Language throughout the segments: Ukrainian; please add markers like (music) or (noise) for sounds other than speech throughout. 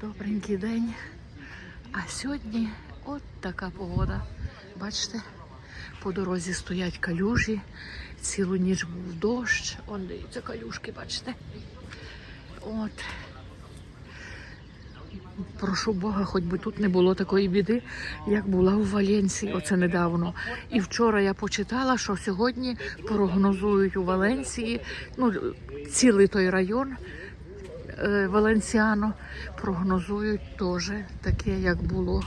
Добренький день. А сьогодні от така погода. Бачите, по дорозі стоять калюжі, цілу ніч був дощ. Он дивіться, калюшки, бачите. От. Прошу Бога, хоч би тут не було такої біди, як була у Валенції, оце недавно. І вчора я почитала, що сьогодні прогнозують у Валенції, ну, цілий той район е, Валенціано прогнозують теж таке, як було.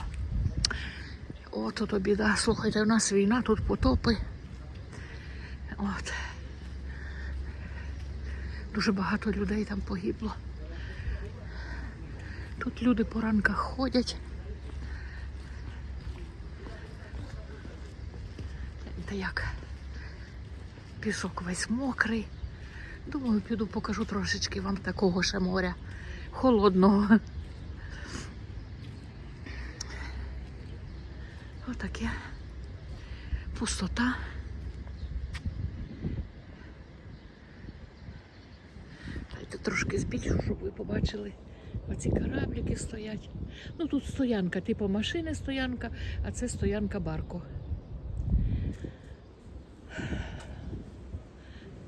От ото біда. Слухайте, у нас війна, тут потопи. От. Дуже багато людей там погибло. Тут люди по ранках ходять. Та як? Пісок весь мокрий. Думаю, піду покажу трошечки вам такого ще моря. Холодного. Отаке. Пустота. Дайте трошки збільшу, щоб ви побачили. Оці кораблики стоять. Ну тут стоянка, типу машини стоянка, а це стоянка барко.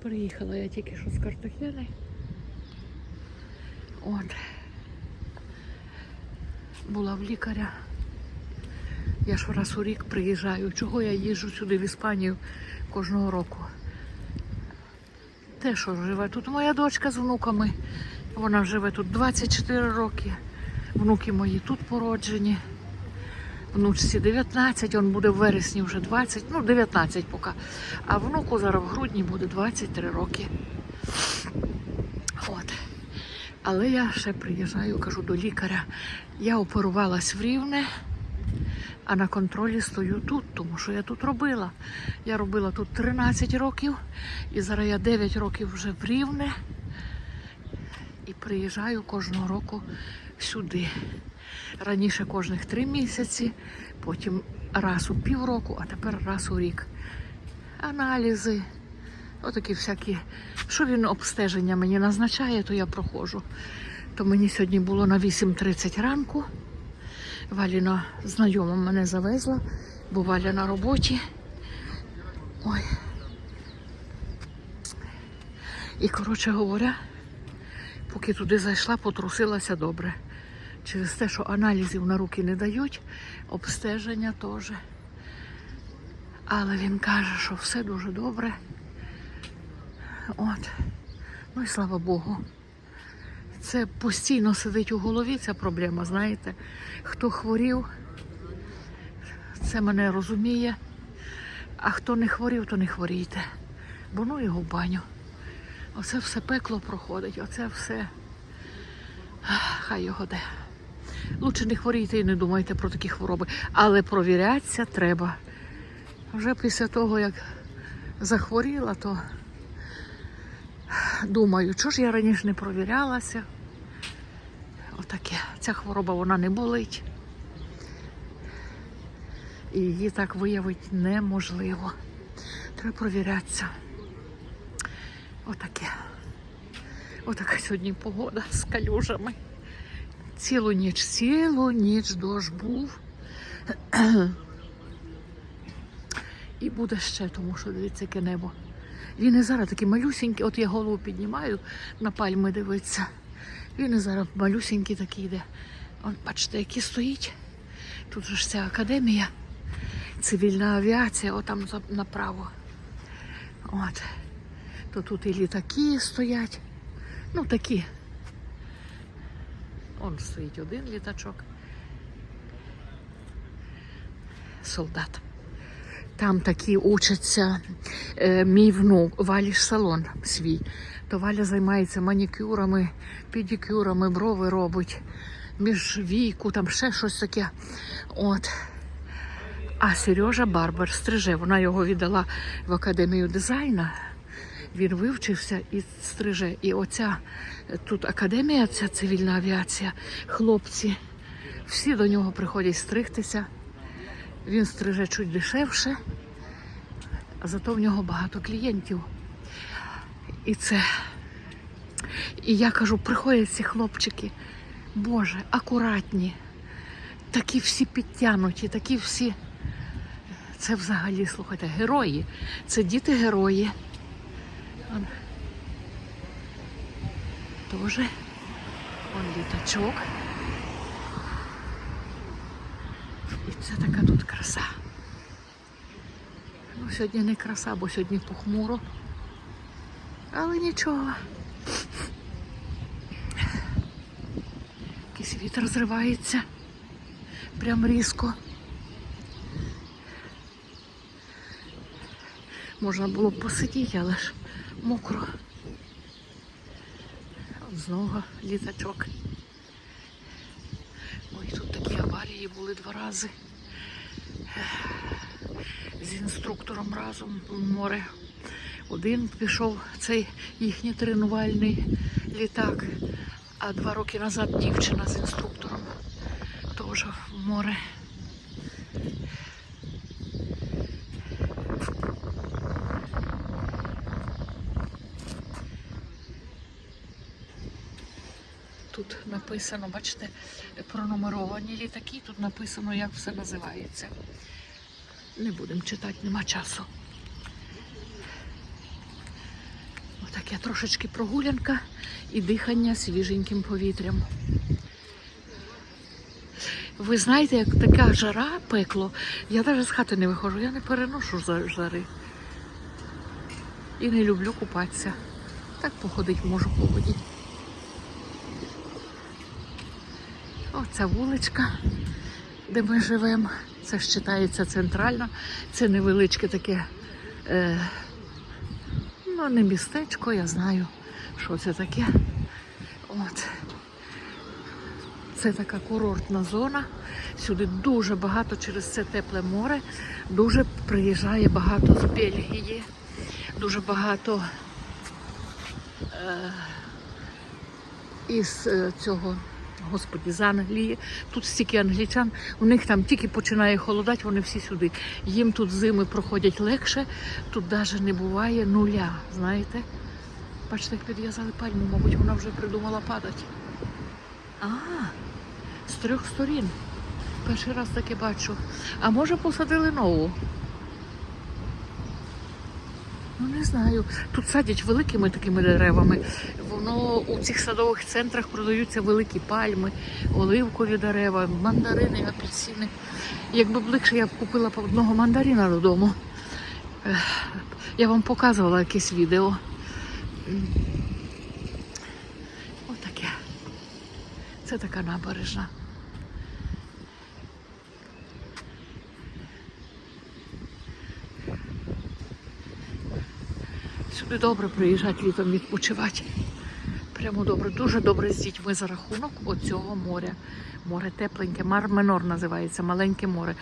Приїхала я тільки що з Картахени. От. Була в лікаря. Я ж раз у рік приїжджаю. Чого я їжджу сюди в Іспанію кожного року? Те, що живе тут моя дочка з внуками. Вона живе тут 24 роки. Внуки мої тут породжені. Внучці 19, он буде в вересні вже 20, ну 19 поки. А внуку зараз в грудні буде 23 роки. От. Але я ще приїжджаю, кажу до лікаря. Я оперувалась в Рівне, а на контролі стою тут, тому що я тут робила. Я робила тут 13 років, і зараз я 9 років вже в Рівне. І приїжджаю кожного року сюди. Раніше кожних три місяці, потім раз у півроку, а тепер раз у рік. Аналізи, отакі всякі. Що він обстеження мені назначає, то я проходжу. То мені сьогодні було на 8.30 ранку. Валіна знайома мене завезла, бо Валя на роботі. Ой. І, коротше говоря, поки туди зайшла, потрусилася добре. Через те, що аналізів на руки не дають, обстеження теж. Але він каже, що все дуже добре. От. Ну і слава Богу. Це постійно сидить у голові ця проблема, знаєте. Хто хворів, це мене розуміє. А хто не хворів, то не хворійте. Бо ну його в баню. Оце все пекло проходить, оце все. Хай його де. Лучше не хворійте і не думайте про такі хвороби. Але провірятися треба. Вже після того, як захворіла, то думаю, чого ж я раніше не провірялася. Отаке. Ця хвороба вона не болить. І її так виявити неможливо. Треба провірятися. Отаке. Отака сьогодні погода з калюжами. Цілу ніч, цілу ніч дощ був. (clears throat) І буде ще, тому що дивіться, яке небо. Він і зараз такий малюсенький, от я голову піднімаю на пальми дивиться. Він і зараз малюсенький такий йде. От бачите, який стоїть. Тут же ж ця академія, цивільна авіація, отам направо. От. То тут і літаки стоять. Ну такі. Он стоїть один літачок. Солдат. Там такі учаться е, мій внук, Валіш салон свій. То Валя займається манікюрами, педикюрами, брови робить, між війку, там ще щось таке. От. А Сережа Барбер стриже. Вона його віддала в академію дизайну. Він вивчився і стриже. І оця е, тут академія, ця цивільна авіація, хлопці, всі до нього приходять стригтися. Він стриже чуть дешевше, а зато в нього багато клієнтів. І це. І я кажу, приходять ці хлопчики, Боже, акуратні, такі всі підтянуті, такі всі. Це взагалі, слухайте, герої. Це діти герої. Он. Тоже. Он літачок. І це така тут краса. Ну, сьогодні не краса, бо сьогодні похмуро. Але нічого. Якийсь вітер зривається. Прям різко. Можна було б посидіти, але ж мокро. Знову літачок. Ой, тут такі аварії були два рази. З інструктором разом в море. Один пішов цей їхній тренувальний літак, а два роки назад дівчина з інструктором теж в море. Тут написано, бачите, пронумеровані літаки, тут написано, як все називається. Не будемо читати, нема часу. Отаке трошечки прогулянка і дихання свіженьким повітрям. Ви знаєте, як така жара пекло, я навіть з хати не виходжу, я не переношу жари. І не люблю купатися. Так походить можу по Оця вуличка, де ми живемо, це вважається центральна. Це невеличке таке, е, ну не містечко, я знаю, що це таке. От. Це така курортна зона. Сюди дуже багато через це тепле море. Дуже приїжджає багато з Бельгії, дуже багато е, із е, цього, господі, з Англії. Тут стільки англічан, у них там тільки починає холодати, вони всі сюди. Їм тут зими проходять легше, тут навіть не буває нуля, знаєте. Бачите, як підв'язали пальму, мабуть, вона вже придумала падати. А, з трьох сторін. Перший раз таке бачу. А може посадили нову? Ну не знаю. Тут садять великими такими деревами. Воно у цих садових центрах продаються великі пальми, оливкові дерева, мандарини, апельсини. Якби ближче я б купила по одного мандарина додому. Я вам показувала якесь відео. Отаке. Це така набережна. Сюди добре приїжджати літом відпочивати. Прямо добре, дуже добре з дітьми за рахунок оцього моря. Море тепленьке, Мар Менор називається, маленьке море.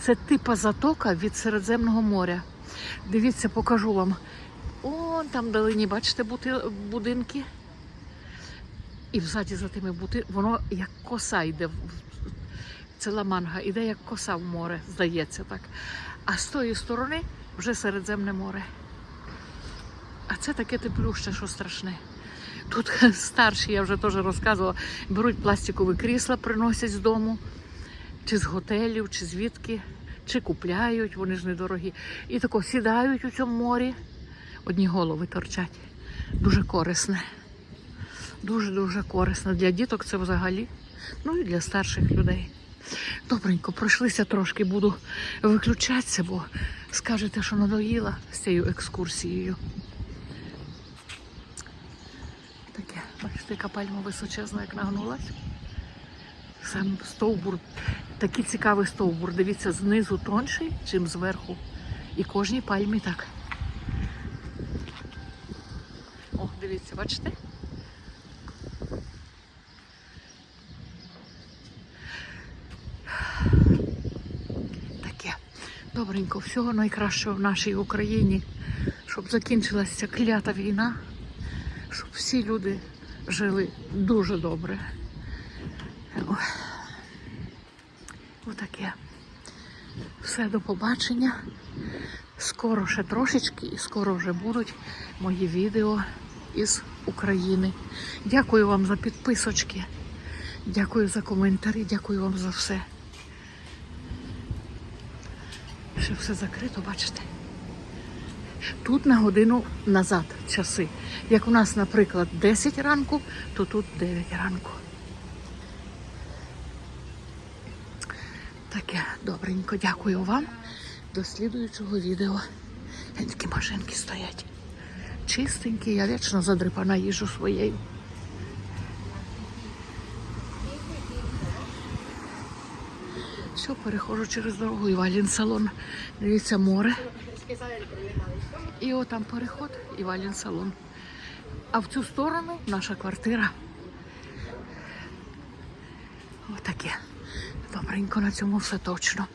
Це типа затока від Середземного моря. Дивіться, покажу вам. О, там далині, бачите, будинки. І взаді за тими бути, воно як коса йде. Це ламанга, іде як коса в море, здається так. А з тої сторони вже Середземне море. Це таке теплюще, що страшне. Тут (laughs) старші, я вже теж розказувала, беруть пластикові крісла, приносять з дому, чи з готелів, чи звідки, чи купляють, вони ж недорогі. І тако сідають у цьому морі, одні голови торчать. Дуже корисне. Дуже-дуже корисно. Для діток це взагалі. Ну і для старших людей. Добренько, пройшлися трошки, буду виключатися, бо скажете, що надоїла з цією екскурсією. Таке, бачите, яка пальма височезна, як нагнулась. Сам стовбур, такий цікавий стовбур. Дивіться, знизу тонший, чим зверху. І кожній пальмі так. О, дивіться, бачите? Таке. Добренько, всього найкращого в нашій Україні, щоб закінчилася ця клята війна, щоб всі люди жили дуже добре. Отаке. Все, до побачення. Скоро ще трошечки і скоро вже будуть мої відео із України. Дякую вам за підписочки. Дякую за коментарі, дякую вам за все. Ще все закрито, бачите? Тут на годину назад часи. Як у нас, наприклад, 10 ранку, то тут 9 ранку. Таке добренько, дякую вам. До слідуючого відео. Такі машинки стоять. Чистенькі, я вічно задрипана їжу своєю. Все, переходжу через дорогу і Валін салон. Дивіться, море. І отам переход і Валін салон. А в цю сторону наша квартира. Отаке. Добренько на цьому все точно.